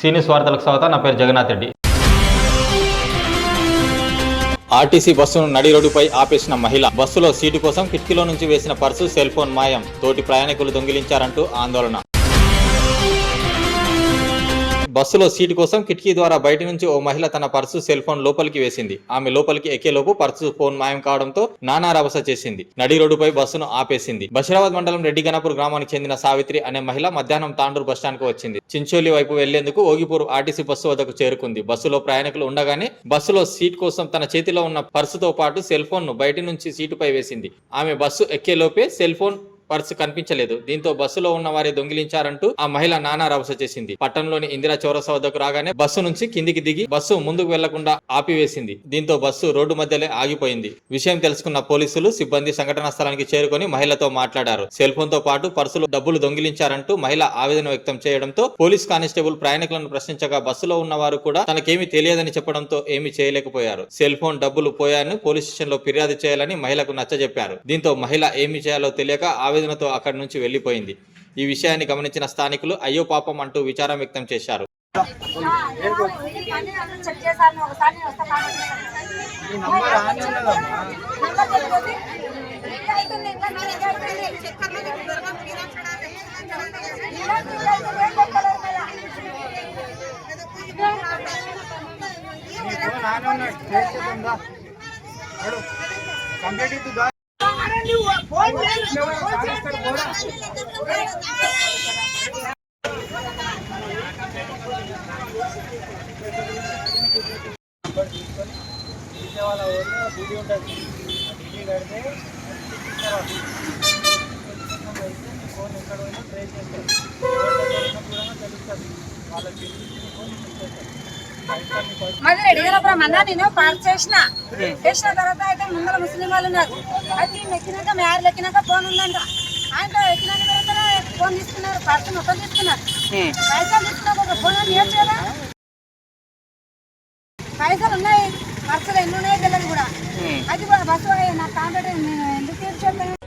సీనియస్ వార్తలకు స్వాగతం నా పేరు జగన్నాథ్ రెడ్డి. ఆర్టీసీ బస్సును నడి రోడ్డుపై ఆపేసిన మహిళ బస్సులో సీటు కోసం కిటికీలో నుంచి వేసిన పర్సు సెల్ ఫోన్ మాయం. తోటి ప్రయాణికులు దొంగిలించారంటూ ఆందోళన. బస్సులో సీటు కోసం కిటికీ ద్వారా బయట నుంచి ఓ మహిళ తన పర్సు సెల్ ఫోన్ లోపలికి వేసింది. ఆమె లోపలికి ఎక్కేలోపు పర్సు ఫోన్ మాయం కావడంతో నానా రభస చేసింది. నడి రోడ్డుపై బస్సును ఆపేసింది. బషీరాబాద్ మండలం రెడ్డి గణపూర్ గ్రామానికి చెందిన సావిత్రి అనే మహిళ మధ్యాహ్నం తాండూరు బస్టాండ్కు వచ్చింది. చించోలి వైపు వెళ్ళేందుకు ఓగిపూర్ ఆర్టీసీ బస్సు వద్దకు చేరుకుంది. బస్సులో ప్రయాణికులు ఉండగానే బస్సులో సీట్ కోసం తన చేతిలో ఉన్న పర్సుతో పాటు సెల్ ఫోన్ను బయట నుంచి సీటుపై వేసింది. ఆమె బస్సు ఎక్కేలోపే సెల్ ఫోన్ పర్సు కనిపించలేదు. దీంతో బస్సులో ఉన్న వారి దొంగిలించారంటూ ఆ మహిళ నానా రభస చేసింది. పట్టణంలోని ఇందిరా చౌరస వద్దకు రాగానే బస్సు నుంచి కిందికి దిగి బస్సు ముందుకు వెళ్ళకుండా ఆపివేసింది. దీంతో బస్సు రోడ్డు మధ్యలో ఆగిపోయింది. విషయం తెలుసుకున్న పోలీసులు సిబ్బంది సంఘటనా స్థలానికి చేరుకొని మహిళతో మాట్లాడారు. సెల్ ఫోన్తో పాటు పర్సులు డబ్బులు దొంగిలించారంటూ మహిళ ఆవేదన వ్యక్తం చేయడంతో పోలీస్ కానిస్టేబుల్ ప్రయాణికులను ప్రశ్నించగా బస్సులో ఉన్నవారు కూడా తనకేమీ తెలియదని చెప్పడంతో ఏమీ చేయలేకపోయారు. సెల్ ఫోన్ డబ్బులు పోయాయని పోలీస్ స్టేషన్లో ఫిర్యాదు చేయాలని మహిళకు నచ్చజెప్పారు. దీంతో మహిళ ఏమి చేయాలో తెలియక ఆవేదనతో అక్కడి నుంచి వెళ్ళిపోయింది ఈ విషయాన్ని గమనించిన స్థానికులు అయ్యో పాపం అంటూ విచారం వ్యక్తం చేశారు. కంప్లీట్ ఇద్దా ఒకసారి నేను వస్తా కాబట్టి. నంబర్ తెలియదు. ఇంకా అవుతుంది, మళ్ళీ రెడీగా అన్న నేను పార్క్ చేసిన. చేసిన తర్వాత అయితే ముందర ముస్లిం వాళ్ళు ఉన్నారు. అయితే ఎక్కినాక మ్యారేజ్ ఎక్కినాక ఫోన్ ఉందంట. ఆయన ఎక్కినాక తర్వాత ఫోన్ తీసుకున్నారు. పర్సు మొత్తం తీసుకున్నారు. పైసలు తీసుకున్నాక ఒక ఫోన్ ఏం చేయాలా? పైసలు ఉన్నాయి. పర్సులు ఎన్ని ఉన్నాయో తెలియదు కూడా. అది కూడా బస్సు నాకు కాంటాక్ట్ ఎందుకు తీర్చేస్తాను